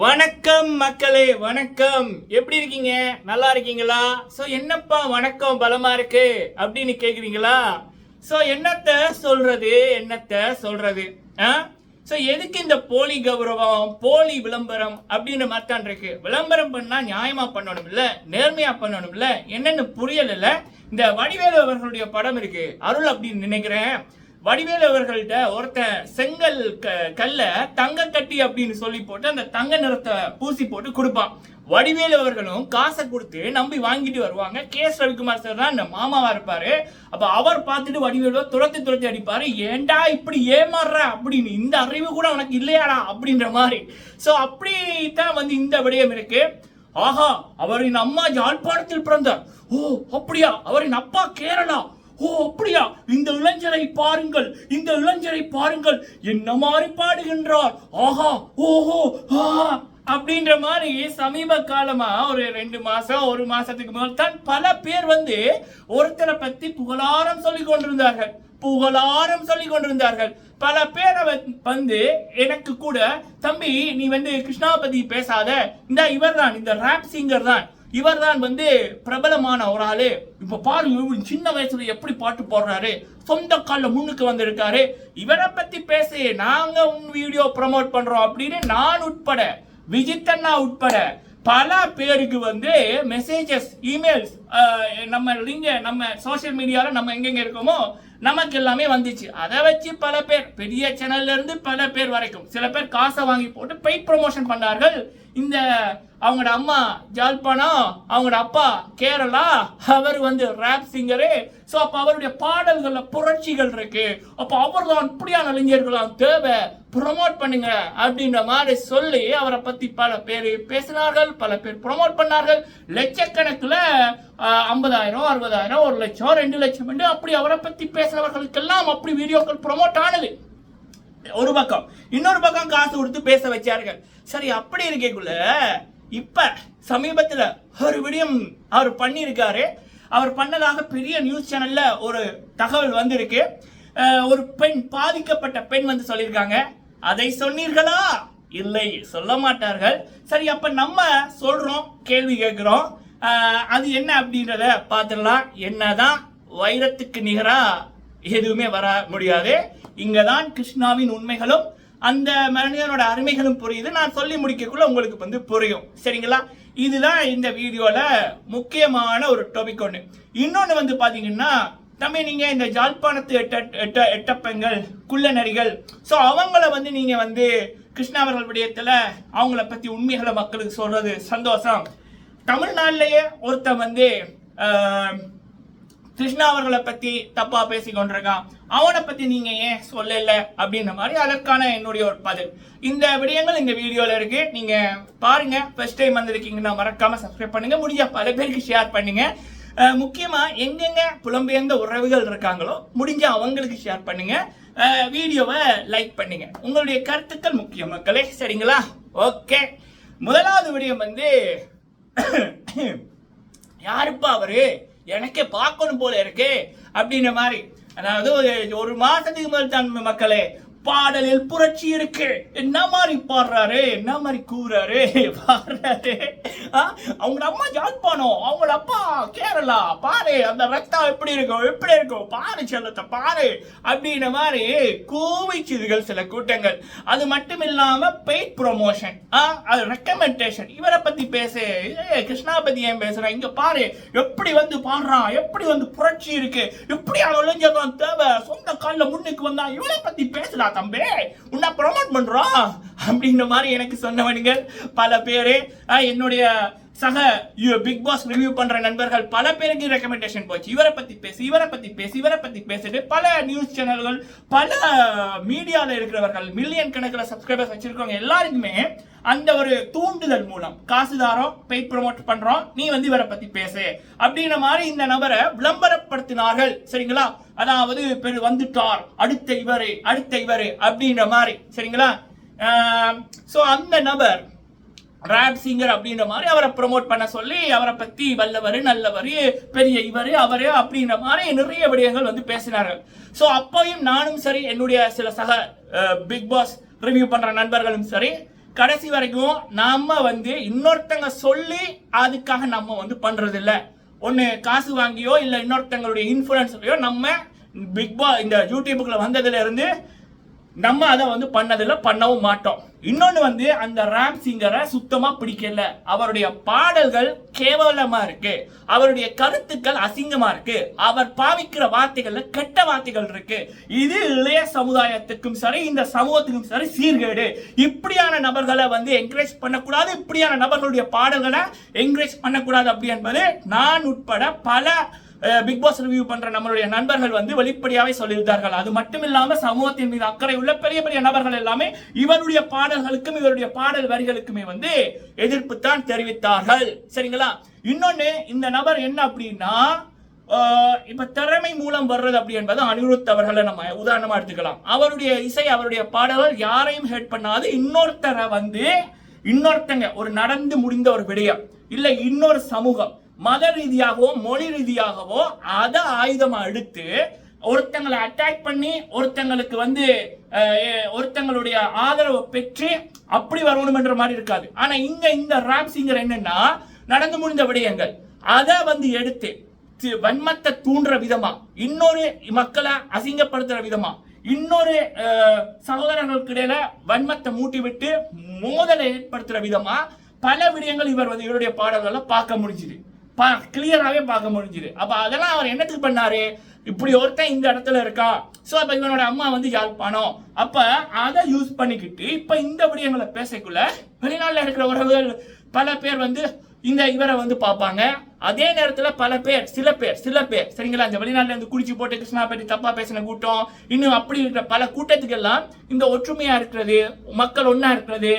வணக்கம் மக்களே வணக்கம். எப்படி இருக்கீங்க? நல்லா இருக்கீங்களா? சோ என்னப்பா வணக்கம் பலமா இருக்கு? அப்படின்னு கேக்குறீங்களா? சோ என்னத்த சொல்றது? என்னத்த சொல்றது? சோ எதுக்கு இந்த போலி கௌரவம் போலி விளம்பரம் அப்படின்னு மாத்தான் இருக்கு? விளம்பரம் பண்ணா நியாயமா பண்ணணும் இல்ல நேர்மையா பண்ணணும் இல்ல என்னன்னு புரியல இந்த வடிவேலு அவர்களுடைய படம் இருக்கு. அருள் அப்படின்னு நினைக்கிறேன். வடிவேல் அவர்கள்ட்ட ஒருத்தன் செங்கல் க- கல்ல தங்க கட்டி அப்படின்னு சொல்லி போட்டு அந்த தங்க நிறத்தை பூசி போட்டு கொடுப்பான். வடிவேலு அவர்களும் காசை கொடுத்து நம்பி வாங்கிட்டு வருவாங்க. கே. எஸ் ரவிக்குமார் சார் தான் இந்த மாமாவா இருப்பாரு. அப்ப அவர் பார்த்துட்டு வடிவேலுவை துரத்தி துரத்தி அடிப்பாரு. ஏன்டா இப்படி ஏமாறுற? அப்படின்னு. இந்த அறிவு கூட உனக்கு இல்லையாடா? அப்படின்ற மாதிரி. சோ அப்படித்தான் வந்து இந்த விடயம் இருக்கு. ஆஹா அவரின் அம்மா யாழ்ப்பாணத்தில் பிறந்தார். ஓ அப்படியா? அவரின் அப்பா கேரளா? ஓ அப்படியா? இந்த இளைஞரை பாருங்கள் இந்த இளைஞரை பாருங்கள். என்ன மாதிரி பாடுகின்றார்? ஆஹா ஓஹோ ஆ அப்படின்ற மாதிரி சமீப காலமா ஒரு ரெண்டு மாசம் ஒரு மாசத்துக்கு முதல் தான் பல பேர் வந்து ஒருத்தரை பத்தி புகழாரம் சொல்லி கொண்டிருந்தார்கள். புகழாரம் சொல்லி கொண்டிருந்தார்கள். பல பேரை வந்து எனக்கு கூட தம்பி நீ வந்து கிருஷ்ணாபதி பேசாத. இந்த இவர்தான் இந்த ராப் சிங்கர் தான். இவர்தான் வந்து பிரபலமான ஒரு ஆளு. இப்ப பாருங்க சின்ன வயசுல எப்படி பாட்டு போடுறாரு. சொந்த காலில் முன்னுக்கு வந்திருக்காரு. இவரை பத்தி பேச. நாங்க உன் வீடியோ ப்ரமோட் பண்றோம் அப்படின்னு நான் உட்பட விஜித்தண்ணா உட்பட பல பேருக்கு வந்து மெசேஜஸ் இமெயில்ஸ் நம்ம லிங்க நம்ம சோஷியல் மீடியால நம்ம எங்கெங்க இருக்கோமோ நமக்கு எல்லாமே வந்துச்சு. அதை வச்சு பல பேர் பெரிய சேனல்ல இருந்து பல பேர் வரைக்கும் சில பேர் காசை வாங்கி போட்டு பெய்ட் ப்ரொமோஷன் பண்ணார்கள். இந்த அவங்களோட அம்மா ஜாழ்ப்பாணம் அவங்களோட அப்பா கேரளா அவர் வந்து ரேப் சிங்கரு ஸோ அப்போ அவருடைய பாடல்களில் புரட்சிகள் இருக்கு. அப்போ அவர் தான் இப்படியான இளைஞர்களாம் தேவை. ப்ரொமோட் பண்ணுங்க அப்படின்ற மாதிரி சொல்லி அவரை பற்றி பல பேர் பேசினார்கள் பல பேர் ப்ரொமோட் பண்ணார்கள். லட்சக்கணக்கில் ஐம்பதாயிரம் அறுபதாயிரம் ஒரு லட்சம் ரெண்டு லட்சம் என்று அப்படி அவரை பற்றி பேசுறவர்களுக்கெல்லாம் அப்படி வீடியோக்கள் ப்ரொமோட் ஆனது. ஒரு பக்கம். இன்னொரு பக்கம் காசு கொடுத்து பேச வச்சார்கள். சரி அப்படி இருக்கக்குள்ள இப்ப சமீபத்தில் ஒரு விடியம் அவர் பண்ணியிருக்காரு. அவர் பண்ணதாக பெரிய நியூஸ் சேனல்ல ஒரு தகவல் வந்திருக்கு. ஒரு பெண் பாதிக்கப்பட்ட பெண் வந்து சொல்லியிருக்காங்க. அதை சொன்னீர்களா? இல்லை சொல்ல மாட்டார்கள். சரி அப்ப நம்ம சொல்றோம் கேள்வி கேட்கிறோம். அது என்ன அப்படின்றத பார்த்துடலாம். என்னதான் வைரத்துக்கு நிகரா எதுவுமே வர முடியாது. இங்கதான் கிருஷ்ணாவின் உண்மைகளும் அந்த மனிதனோட அருமைகளும் புரியுது. நான் சொல்லி முடிக்கக்குள்ள உங்களுக்கு வந்து புரியும். சரிங்களா? இதுதான் இந்த வீடியோல முக்கியமான ஒரு டாபிக் ஒன்று இன்னொன்று வந்து பாத்தீங்கன்னா தமிழ் நீங்க இந்த ஜாழ்ப்பாணத்து எட்ட எட்ட எட்டப்பெண்கள் குள்ள நரிகள் ஸோ அவங்கள வந்து நீங்க வந்து கிருஷ்ணா அவர்கள் விடயத்துல அவங்கள பத்தி உண்மைகளை மக்களுக்கு சொல்றது சந்தோஷம். தமிழ்நாட்டிலேயே ஒருத்தன் வந்து கிருஷ்ணா அவர்களை பத்தி தப்பா பேசி கொண்டிருக்கான். அவனை பத்தி நீங்க ஏன் சொல்லல அப்படின்ற மாதிரி அதற்கான என்னுடைய ஒரு பதில். இந்த விடயங்கள் இந்த வீடியோல இருக்கு. நீங்க பாருங்க. ஃபர்ஸ்ட் டைம் வந்திருக்கீங்கன்னா மறக்காம சப்ஸ்கிரைப் பண்ணுங்க. முடிஞ்ச பல பேருக்கு ஷேர் பண்ணுங்க. முக்கியமாக முக்கியமா எங்கெங்க புலம்பெயர்ந்த உறவுகள் இருக்காங்களோ முடிஞ்ச அவங்களுக்கு ஷேர் பண்ணுங்க. வீடியோவை லைக் பண்ணுங்க. உங்களுடைய கருத்துக்கள் முக்கியம் மக்களே சரிங்களா? ஓகே முதலாவது விடயம் வந்து யாருப்பா அவரு? எனக்கே பார்க்கணும் போல இருக்கு அப்படின்ற மாதிரி. அதாவது ஒரு ஒரு மாசத்துக்கு மேல் தான் மக்களே. பாடலில் புரட்சி இருக்கு. என்ன மாதிரி பாடுறாரு? என்ன மாதிரி கூறாரு? பாடுறாரு. ஆ, அவங்க அம்மா ஜாழ்ப்பாணம் அவங்கள அப்பா கேரளா. பாரு அந்த ரத்தம் எப்படி இருக்கும் எப்படி இருக்கும் பாரு செல்லத்தை பாரு. அப்படின்ற மாதிரி கூவிச்சுதுகள் சில கூட்டங்கள். அது மட்டும் இல்லாம பெய்ட் ப்ரொமோஷன் அது ரெக்கமெண்டேஷன் இவரை பத்தி பேசு. கிருஷ்ணா பத்தி ஏன் பேசுறான் இங்க பாரு எப்படி வந்து பாடுறான் எப்படி வந்து புரட்சி இருக்கு? எப்படியான இளைஞர்கள் தேவை? சொந்த கால்ல முன்னுக்கு வந்தா இவரை பத்தி பேசுறான் தம்பி உன்னை ப்ரொமோட் பண்றோம். அப்படின்ற மாதிரி எனக்கு சொன்னவனுங்கள் பல பேர். ஆஹ், என்னுடைய சக பிக் பாஸ் ரிவ்யூ பண்ற நண்பர்கள் பல பேருக்கு ரெக்கமெண்டேஷன் போச்சு. இவரை பத்தி பேசி இவரை பத்தி பேசி இவரை பத்தி பேசிட்டு பல நியூஸ் சேனல்கள் பல மீடியால இருக்கிறவர்கள் மில்லியன் கணக்கில் சப்ஸ்கிரைபர்ஸ் வச்சிருக்கவங்க எல்லாருக்குமே அந்த ஒரு தூண்டுதல் மூலம் காசு தாரோம் பெய்ட் ப்ரொமோட் பண்றோம் நீ வந்து இவரை பத்தி பேசு அப்படின்ற மாதிரி இந்த நபரை விளம்பரப்படுத்தினார்கள். சரிங்களா? அதாவது பெரு வந்துட்டார் அடுத்த இவரு அடுத்த இவரு அப்படின்ற மாதிரி. சரிங்களா? ஸோ அந்த நபர் ராப் சிங்கர் அப்படின்ற மாதிரி அவரை ப்ரோமோட் பண்ண சொல்லி அவரை பற்றி வல்லவர் நல்லவர் பெரிய இவர் அவர் அப்படின்ற மாதிரி நிறைய விடயங்கள் வந்து பேசினார்கள். ஸோ அப்போயும் நானும் சரி என்னுடைய சில சக பிக் பாஸ் ரிவ்யூ பண்ணுற நண்பர்களும் சரி கடைசி வரைக்கும் நாம் வந்து இன்னொருத்தங்க சொல்லி அதுக்காக நம்ம வந்து பண்ணுறதில்ல ஒன்று காசு வாங்கியோ இல்லை இன்னொருத்தங்களுடைய இன்ஃப்ளூயன்ஸ்லையோ நம்ம பிக் பா இந்த யூடியூபுக்குள்ள வந்ததுலேருந்து நம்ம அதை வந்து பண்ணதில்லை பண்ணவும் மாட்டோம். இன்னொன்று வந்து அந்த ராம் சிங்கரை சுத்தமாக பிடிக்கல. அவருடைய பாடல்கள் கேவலமாக இருக்கு. அவருடைய கருத்துக்கள் அசிங்கமாக இருக்கு. அவர் பாவிக்கிற வார்த்தைகள்ல கெட்ட வார்த்தைகள் இருக்கு. இது இளைய சமுதாயத்துக்கும் சரி இந்த சமூகத்துக்கும் சரி சீர்கேடு. இப்படியான நபர்களை வந்து என்கரேஜ் பண்ணக்கூடாது. இப்படியான நபர்களுடைய பாடல்களை என்கரேஜ் பண்ணக்கூடாது அப்படி என்பது நான் உட்பட பல பிக் பாஸ் ரிவ்யூ பண்ற நம்மளுடைய நண்பர்கள் வந்து வெளிப்படையாவே சொல்லியிருந்தார்கள். அது மட்டும் இல்லாம சமூகத்தின் மீது அக்கறை உள்ள பெரிய பெரிய நபர்கள் எல்லாமே இவருடைய பாடல்களுக்கும் இவருடைய பாடல் வரிகளுக்குமே வந்து எதிர்ப்பு தான் தெரிவித்தார்கள். சரிங்களா? இன்னொன்னு இந்த நபர் என்ன அப்படின்னா இப்ப திறமை மூலம் வர்றது அப்படி என்பது அனிருத் அவர்களை நம்ம உதாரணமா எடுத்துக்கலாம். அவருடைய இசை அவருடைய பாடல்கள் யாரையும் ஹெட் பண்ணாது. இன்னொருத்தரை வந்து இன்னொருத்தங்க ஒரு நடந்து முடிந்த ஒரு விடயம் இல்ல இன்னொரு சமூகம் மத ரீதியாகவோ மொழி ரீதியாகவோ அதை ஆயுதமாக எடுத்து ஒருத்தங்களை அட்டாக் பண்ணி ஒருத்தங்களுக்கு வந்து ஒருத்தங்களுடைய ஆதரவை பெற்று அப்படி வரணும்ன்ற மாதிரி இருக்காது. ஆனா இங்க இந்த ராப் சிங்கர் என்னன்னா நடந்து முடிந்த விடயங்கள். அதை வந்து எடுத்து வன்மத்தை தூண்டுற விதமா இன்னொரு மக்களை அசிங்கப்படுத்துற விதமா இன்னொரு சகோதரர்களுக்கு இடையில வன்மத்தை மூட்டி விட்டு மோதலை ஏற்படுத்துற விதமா பல விடயங்கள் இவர் வந்து இவருடைய பாடல்களை பார்க்க முடிஞ்சுது. பா கிளியராகவே பார்க்க முடிஞ்சுது. அப்ப அதெல்லாம் அவர் என்னத்துக்கு பண்ணார்? இப்படி ஒருத்தன் இந்த இடத்துல இருக்கா? சோ அப்ப இவனோட அம்மா வந்து யாழ்ப்பாணம். அப்ப அதை யூஸ் பண்ணிக்கிட்டு இப்ப இந்த விடயங்களை பேசக்குள்ள வெளிநாட்டில் இருக்கிற உறவுகள் பல பேர் வந்து இந்த இவரை வந்து பார்ப்பாங்க. அதே நேரத்தில் பல பேர் சில பேர் சில பேர் சரிங்களா? இந்த வெளிநாட்டிலேருந்து குடிச்சு போட்டு கிருஷ்ணா பற்றி தப்பா பேசின கூட்டம் இன்னும் அப்படி இருக்கிற பல கூட்டத்துக்கெல்லாம் இந்த ஒற்றுமையாக இருக்கிறது மக்கள் ஒன்றா இருக்கிறது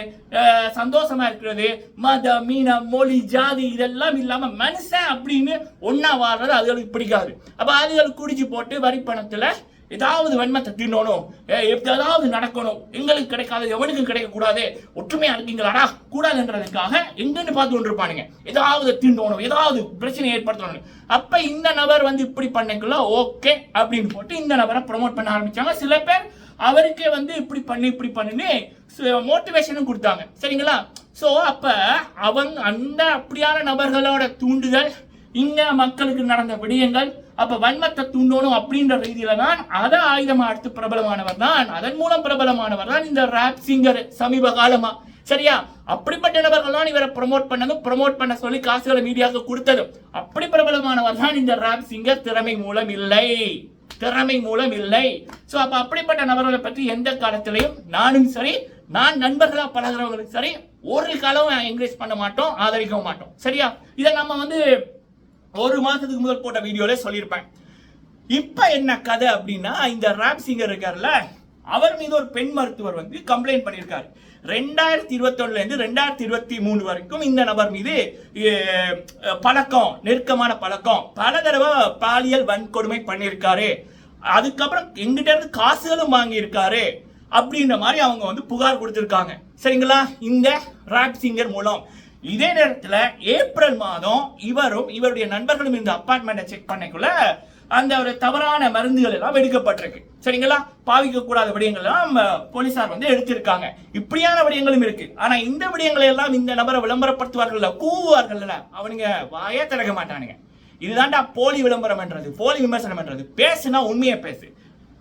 சந்தோஷமாக சந்தோஷமா இருக்கிறது மத மீன மொழி ஜாதி இதெல்லாம் இல்லாமல் மனுஷன் அப்படின்னு ஒன்றா வாழ்றது அதுகளுக்கு பிடிக்காது. அப்போ அதுகளுக்கு குடிச்சு போட்டு வரி பணத்தில் ஏதாவது வன்மத்தை தின்னணும் ஏ- ஏதாவது நடக்கணும். எங்களுக்கு கிடைக்காது எவனுக்கும் கிடைக்கக்கூடாது. ஒற்றுமையா இருக்கீங்களாடா? கூடாதுன்றதுக்காக எங்கன்னு பார்த்து கொண்டிருப்பானுங்க. ஏதாவது தீண்டணும் ஏதாவது பிரச்சனை ஏற்படுத்தணும். அப்ப இந்த நபர் வந்து இப்படி பண்ணக்குள்ள ஓகே அப்படின்னு போட்டு இந்த நபரை ப்ரொமோட் பண்ண ஆரம்பிச்சாங்க. சில பேர் அவருக்கே வந்து இப்படி பண்ணி இப்படி பண்ணுன்னு மோட்டிவேஷனும் கொடுத்தாங்க. சரிங்களா? ஸோ அப்போ அவங்க அந்த அப்படியான நபர்களோட தூண்டுதல் இங்கே மக்களுக்கு நடந்த விடயங்கள் அப்ப வன்மத்தை தூண்டணும் அப்படின்ற ரீதியில தான் அதை ஆயுதமா எடுத்து பிரபலமானவர் தான். அதன் மூலம் பிரபலமானவர் தான் இந்த ரேப் சிங்கர் சமீப காலமா. சரியா? அப்படிப்பட்ட நபர்கள் தான் இவரை ப்ரோமோட் பண்ணதும் ப்ரமோட் பண்ண சொல்லி காசுகளை மீடியாவுக்கு கொடுத்ததும். அப்படி பிரபலமானவர் தான் இந்த ரேப் சிங்கர் திறமை மூலம் இல்லை. திறமை மூலம் இல்லை. ஸோ அப்ப அப்படிப்பட்ட நபர்களை பற்றி எந்த காலத்திலையும் நானும் சரி நான் நண்பர்களா பழகிறவங்களும் சரி ஒரு காலம் என்கரேஜ் பண்ண மாட்டோம் ஆதரிக்கவும் மாட்டோம். சரியா? இதை நம்ம வந்து ஒரு மாதத்துக்கு முதல் போட்ட வீடியோவில் சொல்லியிருப்பேன். இப்போ என்ன கதை அப்படின்னா இந்த ராப் சிங்கர் இருக்கார்ல அவர் மீது ஒரு பெண் மருத்துவர் வந்து கம்ப்ளைண்ட் பண்ணியிருக்காரு. ரெண்டாயிரத்தி இருபத்தொன்னுலேருந்து ரெண்டாயிரத்தி இருபத்தி மூணு வரைக்கும் இந்த நபர் மீது பழக்கம் நெருக்கமான பழக்கம். பல தடவை பாலியல் வன்கொடுமை பண்ணியிருக்காரு. அதுக்கப்புறம் எங்கிட்ட இருந்து காசுகளும் வாங்கியிருக்காரு அப்படின்ற மாதிரி அவங்க வந்து புகார் கொடுத்துருக்காங்க. சரிங்களா? இந்த ராப் சிங்கர் மூலம். இதே நேரத்தில் ஏப்ரல் மாதம் இவரும் இவருடைய நண்பர்களும் இந்த அப்பார்ட்மெண்ட்டை செக் பண்ணக்குள்ள அந்த ஒரு தவறான மருந்துகள் எல்லாம் எடுக்கப்பட்டிருக்கு. சரிங்களா? பாவிக்க கூடாத விடயங்கள் எல்லாம் போலீசார் வந்து எடுத்திருக்காங்க. இப்படியான விடயங்களும் இருக்கு. ஆனா இந்த விடயங்களை எல்லாம் இந்த நபரை விளம்பரப்படுத்துவார்கள் கூவுவார்கள் அவனுங்க வாயே திறக்க மாட்டானுங்க. இதுதான்டா போலி விளம்பரம் என்றது போலி விமர்சனம் என்றது. பேசுனா உண்மையை பேசு.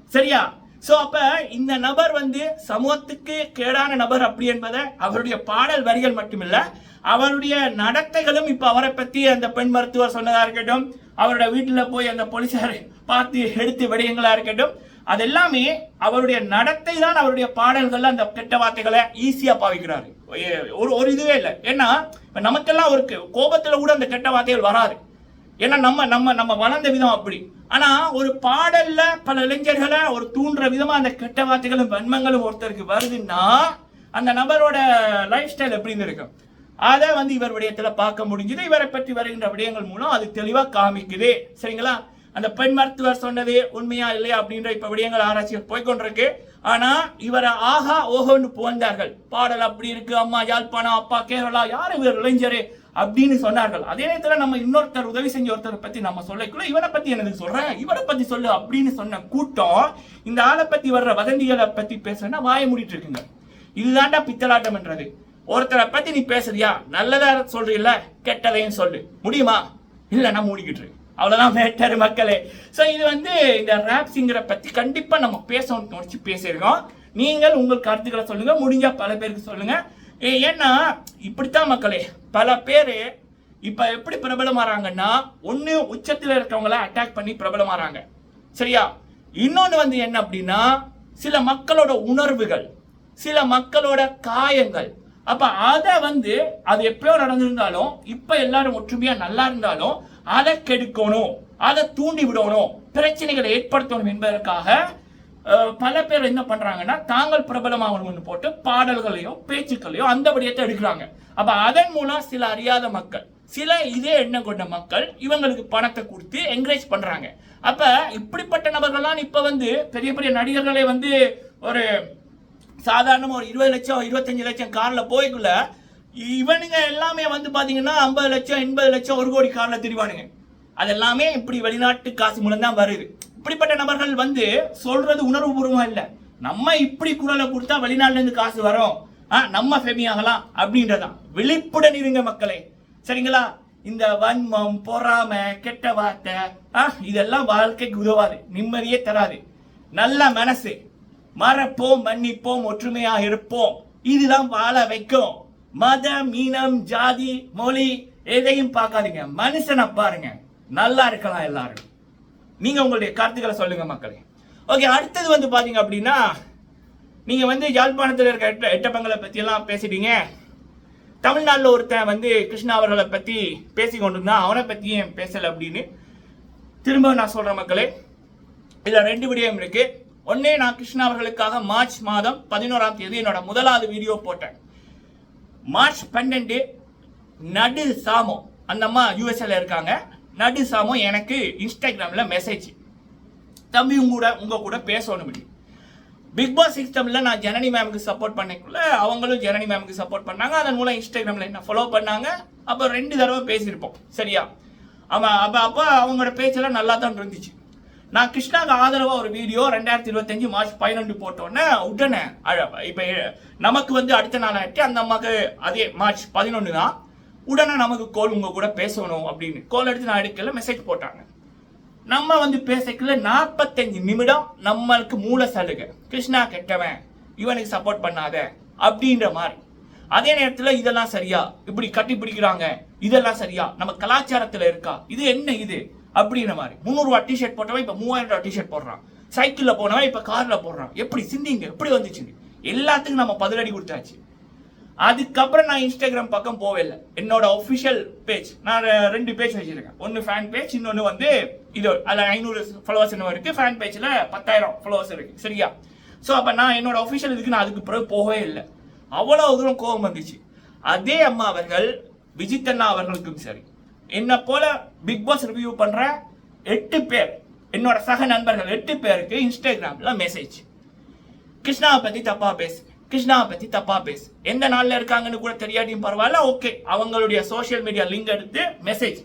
சரியா? ஸோ அப்போ இந்த நபர் வந்து சமூகத்துக்கு கேடான நபர் அப்படி என்பதை அவருடைய பாடல் வரிகள் மட்டுமில்லை அவருடைய நடத்தைகளும் இப்போ அவரை பற்றி அந்த பெண் மருத்துவர் சொன்னதாக இருக்கட்டும் அவரோட வீட்டில் போய் அந்த போலீஸார் பார்த்து எடுத்து விடயங்களாக இருக்கட்டும் அதெல்லாமே அவருடைய நடத்தை தான் அவருடைய பாடல்களில் அந்த கெட்ட வார்த்தைகளை ஈஸியாக பாவிக்கிறாரு. ஒரு ஒரு இதுவே இல்லை. ஏன்னா இப்போ நமக்கெல்லாம் ஒரு கோபத்தில் கூட அந்த கெட்ட வார்த்தைகள் வராது. ஏன்னா நம்ம நம்ம நம்ம வளர்ந்த விதம் அப்படி. ஆனா ஒரு பாடல்ல பல இளைஞர்களை ஒரு தூண்டுற விதமா அந்த கெட்ட வார்த்தைகளும் வன்மங்களும் ஒருத்தருக்கு வருதுன்னா அந்த நபரோட லைஃப் ஸ்டைல் எப்படின்னு இருக்கும். அதை வந்து இவர் விடயத்துல பார்க்க முடிஞ்சது. இவரை பற்றி வருகின்ற விடயங்கள் மூலம் அது தெளிவா காமிக்குது. சரிங்களா? அந்த பெண் மருத்துவர் சொன்னது உண்மையா இல்லையா அப்படின்ற இப்ப விடயங்கள் ஆராய்ச்சிகள் போய்க்கொண்டிருக்கு. ஆனா இவரை ஆஹா ஓஹோன்னு புகழ்ந்தார்கள். பாடல் அப்படி இருக்கு அம்மா யாழ்ப்பாணம் அப்பா கேரளா யார் இவர் இளைஞரு? அப்படின்னு சொன்னார்கள். அதே நேரத்தில் நம்ம இன்னொருத்தர் உதவி செஞ்ச ஒருத்தரை பத்தி நம்ம சொல்லக்குள்ள இவனை பத்தி எனக்கு சொல்றேன் இவரை பத்தி சொல்லு அப்படின்னு சொன்ன கூட்டம் இந்த ஆளை பத்தி வர்ற வதந்திகளை பத்தி பேசுறேன்னா வாய மூடிட்டு இருக்குங்க. இதுதான்டா பித்தலாட்டம்ன்றது ஒருத்தரை பத்தி நீ பேசுறியா? நல்லதா சொல்றீல்ல? கெட்டதையும் சொல்லு. முடியுமா? இல்லைன்னா மூடிக்கிட்டு இருக்கு அவ்வளோதான் மேட்டர் மக்களே. ஸோ இது வந்து இந்த ரேப் சிங்கரை கண்டிப்பாக நம்ம பேசணும்னு நினச்சி பேசியிருக்கோம். நீங்கள் உங்கள் கருத்துக்களை சொல்லுங்கள் முடிஞ்சால் பல பேருக்கு சொல்லுங்கள் ஏ- ஏன்னா இப்படித்தான் மக்களே பல பேர் இப்போ எப்படி பிரபலமாறாங்கன்னா ஒன்று உச்சத்தில் இருக்கவங்கள அட்டாக் பண்ணி பிரபலமாறாங்க. சரியா? இன்னொன்று வந்து என்ன அப்படின்னா சில மக்களோட உணர்வுகள் சில மக்களோட காயங்கள். அப்போ அதை வந்து அது எப்பயோ நடந்திருந்தாலும் இப்போ எல்லாரும் ஒற்றுமையாக நல்லா இருந்தாலும் அதை கெடுக்கணும் அதை தூண்டி விடணும் பிரச்சனைகளை ஏற்படுத்தணும் என்பதற்காக பல பேர் என்ன பண்றாங்கன்னா தாங்கள் பிரபலமாகணும்னு போட்டு பாடல்களையோ பேச்சுக்களையோ அந்த விடயத்தை எடுக்கிறாங்க. அப்ப அதன் மூலம் சில அறியாத மக்கள் சில இதே எண்ணம் கொண்ட மக்கள் இவங்களுக்கு பணத்தை கொடுத்து என்கரேஜ் பண்றாங்க. அப்ப இப்படிப்பட்ட நபர்கள்லாம் இப்ப வந்து பெரிய பெரிய நடிகர்களை வந்து ஒரு சாதாரணமாக ஒரு இருபது லட்சம் இருபத்தஞ்சு லட்சம் கார்ல போய்க்குள்ள இவனுங்க எல்லாமே வந்து பாத்தீங்கன்னா ஐம்பது லட்சம் எண்பது லட்சம் ஒரு கோடி கார்ல திரிவானுங்க. அது எல்லாமே இப்படி வெளிநாட்டு காசு மூலம் தான் வருது. இப்படிப்பட்ட நபர்கள் வந்து சொல்றது உணர்வுபூர்வமா இல்ல. நம்ம இப்படி குரலை கொடுத்தா வெளிநாட்டுல இருந்து காசு வரும். ஆ, நம்ம ஃபெமி ஆகலாம் அப்படின்றதான் விழிப்புடன் இருங்க மக்களே. சரிங்களா? இந்த வன்மம் பொறாமை கெட்ட வார்த்தை ஆ, இதெல்லாம் வாழ்க்கைக்கு உதவாது. நிம்மதியே தராது. நல்ல மனசு. மறப்போம் மன்னிப்போம் ஒற்றுமையா இருப்போம். இதுதான் வாழ வைக்கும். மதம் இனம் ஜாதி மொழி எதையும் பார்க்காதீங்க. மனுஷனை பாருங்க. நல்லா இருக்கலாம் எல்லாரும். நீங்க உங்களுடைய கருத்துக்களை சொல்லுங்க மக்களே. ஓகே அடுத்தது வந்து பாத்தீங்க அப்படின்னா நீங்க வந்து யாழ்ப்பாணத்தில் இருக்க எட்ட எட்டப்பங்களை பத்தி எல்லாம் பேசிட்டீங்க. தமிழ்நாட்டில் ஒருத்தன் வந்து கிருஷ்ணா அவர்களை பத்தி பேசி கொண்டிருந்தான் அவனை பத்தி ஏன் பேசல அப்படின்னு திரும்ப நான் சொல்றேன் மக்களே. இதுல ரெண்டு விடயம் இருக்கு. ஒன்னே நான் கிருஷ்ணா அவர்களுக்காக மார்ச் மாதம் பதினோராம் தேதி என்னோட முதலாவது வீடியோ போட்டேன். மார்ச் பன்னெண்டு நடு சாமோ அந்த அம்மா யூஎஸ்ஏல இருக்காங்க. நடுசாமும் எனக்கு இன்ஸ்டாகிராமில் மெசேஜ் தம்பி உங்க கூட உங்கள் கூட பேசணும் இப்படி. பிக் பாஸ் சிஸ்டமில் நான் ஜனனி மேமுக்கு சப்போர்ட் பண்ணக்குள்ள அவங்களும் ஜனனி மேமுக்கு சப்போர்ட் பண்ணாங்க. அதன் மூலம் இன்ஸ்டாகிராமில் என்ன ஃபாலோ பண்ணாங்க. அப்போ ரெண்டு தடவை பேசியிருப்போம். சரியா? ஆமாம் அப்போ அப்போ அவங்களோட பேச்செல்லாம் நல்லா தான் இருந்துச்சு. நான் கிருஷ்ணாக்கு ஆதரவாக ஒரு வீடியோ ரெண்டாயிரத்தி இருபத்தஞ்சு மார்ச் பதினொன்று போட்டோன்னே உடனே அழ- நமக்கு வந்து அடுத்த நாள் ஆயிட்டு அந்த அம்மாவுக்கு அதே மார்ச் பதினொன்று தான் உடனே நமக்கு கோல் உங்க கூட பேசணும் அப்படின்னு. கோல் எடுத்து நான் எடுக்கல மெசேஜ் போட்டாங்க. நம்ம வந்து பேசக்குள்ள நாற்பத்தஞ்சு நிமிடம் நம்மளுக்கு மூல சலுகை. கிருஷ்ணா கெட்டவன் இவனுக்கு சப்போர்ட் பண்ணாத அப்படின்ற மாதிரி. அதே நேரத்தில் இதெல்லாம் சரியா? இப்படி கட்டி பிடிக்கிறாங்க இதெல்லாம் சரியா? நம்ம கலாச்சாரத்தில் இருக்கா? இது என்ன இது? அப்படின்ற மாதிரி. முந்நூறு ரூபா டிஷர்ட் போட்டவன் இப்போ மூவாயிரம் ரூபா டிஷர்ட் போடுறான் சைக்கிளில் போனவன் இப்போ காரில் போடுறான். எப்படி சிந்திங்க? எப்படி வந்துச்சு எல்லாத்துக்கும் நம்ம பதிலடி கொடுத்தாச்சு. அதுக்கப்புறம் நான் இன்ஸ்டாகிராம் பக்கம் போவேல இல்லை என்னோட ஒஃபிஷியல் பேஜ் நான் ரெண்டு பேஜ் வச்சிருக்கேன். ஒன்று ஃபேன் பேஜ் இன்னொன்று வந்து இது அதில் ஐநூறு ஃபாலோவர்ஸ் என்ன இருக்கு. ஃபேன் பேஜில் பத்தாயிரம் ஃபாலோவர்ஸ் இருக்கு. சரியா? ஸோ அப்போ நான் என்னோட ஒஃபிஷியல் இதுக்கு நான் அதுக்கு பிறகு போகவே இல்லை. அவ்வளோ தூரம் கோபம் வந்துச்சு. அதே அம்மா அவர்கள் விஜித் அண்ணா அவர்களுக்கும் சரி. என்ன போல பிக் பாஸ் ரிவ்யூ பண்ற எட்டு பேர் என்னோட சக நண்பர்கள் எட்டு பேருக்கு இன்ஸ்டாகிராம்ல மெசேஜ் கிருஷ்ணாவை பத்தி தப்பா பேசு. கிருஷ்ணாவை பத்தி தப்பா பேசு. எந்த நாளில் இருக்காங்கன்னு கூட தெரியாட்டியும் பரவாயில்ல ஓகே. அவங்களுடைய சோஷியல் மீடியா லிங்க் எடுத்து மெசேஜ்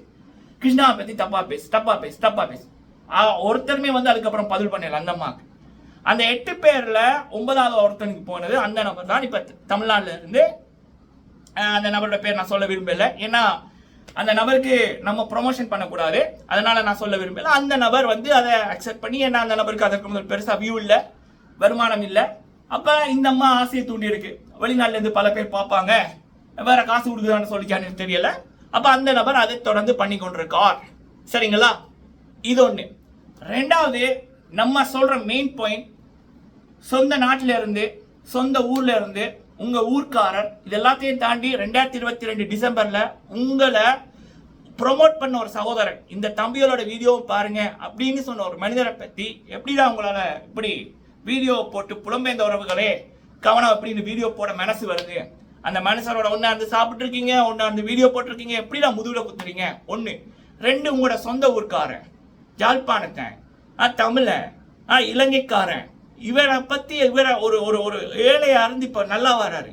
கிருஷ்ணாவை பத்தி தப்பா பேசு தப்பா பேசு தப்பா பேசு. ஒருத்தருமே வந்து அதுக்கப்புறம் பதில் பண்ணல அந்த அம்மாவுக்கு. அந்த எட்டு பேரில் ஒன்பதாவது ஒருத்தனுக்கு போனது அந்த நபர் தான் இப்போ தமிழ்நாட்டில் இருந்து அந்த நபரோட பேர் நான் சொல்ல விரும்பலை. ஏன்னா அந்த நபருக்கு நம்ம ப்ரொமோஷன் பண்ணக்கூடாது. அதனால நான் சொல்ல விரும்பல. அந்த நபர் வந்து அதை அக்செப்ட் பண்ணி ஏன்னா அந்த நபருக்கு அதற்கு முதல் பெருசாக வியூ இல்லை வருமானம் இல்லை. அப்ப இந்த அம்மா ஆசையை தூண்டி இருக்கு. வெளிநாட்டுல இருந்து பல பேர் பார்ப்பாங்க. வேற காசு கொடுக்குதான்னு சொல்லிக்கான்னு தெரியல. அப்ப அந்த நபர் அதை தொடர்ந்து பண்ணி கொண்டிருக்கார். சரிங்களா? இது ஒண்ணு. ரெண்டாவது நம்ம சொல்ற மெயின் பாயிண்ட் சொந்த நாட்டில இருந்து சொந்த ஊர்ல இருந்து உங்க ஊர்க்காரர் இது எல்லாத்தையும் தாண்டி ரெண்டாயிரத்தி இருபத்தி ரெண்டு டிசம்பர்ல உங்களை ப்ரோமோட் பண்ண ஒரு சகோதரன் இந்த தம்பியோட வீடியோவும் பாருங்க அப்படின்னு சொன்ன ஒரு மனிதரை பத்தி எப்படிதான் உங்களால இப்படி வீடியோ போட்டு புலம்பெயர்ந்த உறவுகளே கவனம் அப்படின்னு வீடியோ போட மனசு வருது. அந்த மனுஷனோட ஒண்ணா இருந்து சாப்பிட்டு இருக்கீங்க இருந்து வீடியோ போட்டிருக்கீங்க எப்படிலாம் முதுகில் குத்துறீங்க? ஒன்று ரெண்டு உங்களோட சொந்த ஊர்க்காரன் ஜாழ்ப்பாணத்தன் ஆ தமிழன் ஆ இலங்கைக்காரன். இவரை பற்றி இவரை ஒரு ஒரு ஒரு ஏழையை இருந்து இப்போ நல்லா வராரு.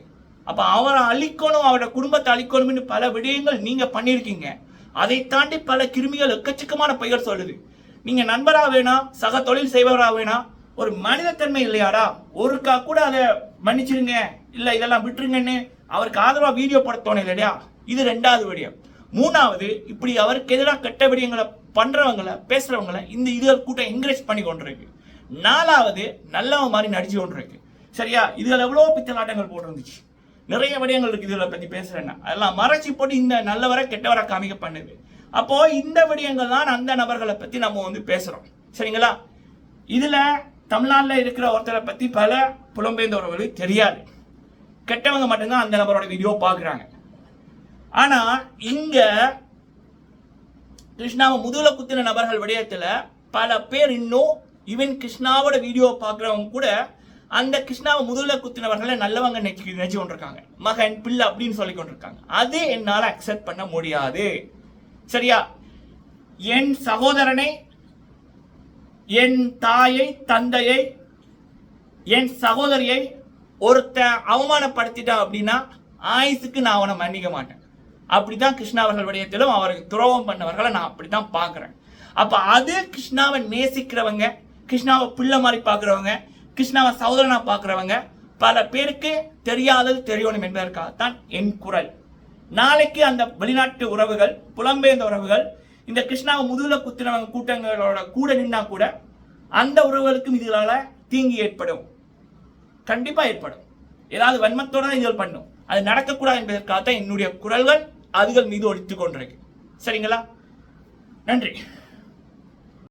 அப்போ அவரை அழிக்கணும் அவரோட குடும்பத்தை அழிக்கணும்னு பல விடயங்கள் நீங்கள் பண்ணியிருக்கீங்க. அதை தாண்டி பல கிருமிகள் எக்கச்சக்கமான பெயர் சொல்லுது. நீங்கள் நண்பராக வேணாம் சக தொழில் செய்பவராக வேணாம் ஒரு மனிதத்தன்மை இல்லையாடா? ஒருக்கா கூட அதை மன்னிச்சிருங்க. இல்ல இதெல்லாம் விட்டுருங்கன்னு அவருக்கு ஆதரவா வீடியோ போட இல்லையா? இது ரெண்டாவது விடயம். மூணாவது இப்படி அவருக்கு எதிராக கெட்ட விடயங்களை பண்றவங்கள பேசுகிறவங்களை இந்த இதுகள் கூட்டம் என்கரேஜ் பண்ணி கொண்டிருக்கு. நாலாவது நல்லவன் மாதிரி நடிச்சு கொண்டிருக்கு. சரியா? இதுல எவ்வளவு பித்தலாட்டங்கள் போட்டிருந்துச்சு. நிறைய விடயங்கள் இருக்கு இதுல பத்தி பேசுறேன்னா. அதெல்லாம் மறைச்சி போட்டு இந்த நல்லவரை கெட்டவரை காமிக்க பண்ணுது. அப்போ இந்த விடயங்கள் தான் அந்த நபர்களை பத்தி நம்ம வந்து பேசுறோம். சரிங்களா? இதுல தமிழ்நாட்டில் இருக்கிற ஒருத்தரை பற்றி பல புலம்பெயர்ந்தவர்களுக்கு தெரியாது. கெட்டவங்க மட்டும்தான் அந்த நபரோட வீடியோ பார்க்குறாங்க. ஆனால் இங்கே கிருஷ்ணாவை முதுகுல குத்தின நபர்கள் விடயத்தில் பல பேர் இன்னும் ஈவன் கிருஷ்ணாவோட வீடியோ பார்க்குறவங்க கூட அந்த கிருஷ்ணாவை முதுகுல குத்தினவர்களை நல்லவங்க நினைச்சு நினைச்சு கொண்டிருக்காங்க. மகன் பிள்ளை அப்படின்னு சொல்லி கொண்டிருக்காங்க. அது என்னால் அக்செப்ட் பண்ண முடியாது. சரியா? என் சகோதரனை என் தாயை தந்தையை என் சகோதரியை ஒருத்தன் அவமானப்படுத்திட்டான் அப்படின்னா ஆயுசுக்கு நான் அவனை மன்னிக்க மாட்டேன். அப்படிதான் கிருஷ்ணா அவர்கள் விடயத்திலும் அவருக்கு துரோகம் பண்ணவர்களை நான் அப்படித்தான் பார்க்குறேன். அப்ப அது கிருஷ்ணாவை நேசிக்கிறவங்க கிருஷ்ணாவை பிள்ளை மாதிரி பார்க்குறவங்க கிருஷ்ணாவை சகோதரனா பார்க்குறவங்க பல பேருக்கு தெரியாதது தெரியணும் என்பதற்காகத்தான் என் குரல். நாளைக்கு அந்த வெளிநாட்டு உறவுகள் புலம்பெயர்ந்த உறவுகள் இந்த கிருஷ்ணாவை முதுகுல குத்தினவங்க கூட்டங்களோட கூட நின்னா கூட அந்த உறவுகளுக்கும் இதனால தீங்கு ஏற்படும். கண்டிப்பா ஏற்படும். ஏதாவது வன்மத்தோட தான் இதுகள் பண்ணும். அது நடக்கக்கூடாது என்பதற்காக தான் என்னுடைய குரல்கள் அதுகள் மீது ஒழித்துக் கொண்டிருக்கு. சரிங்களா? நன்றி.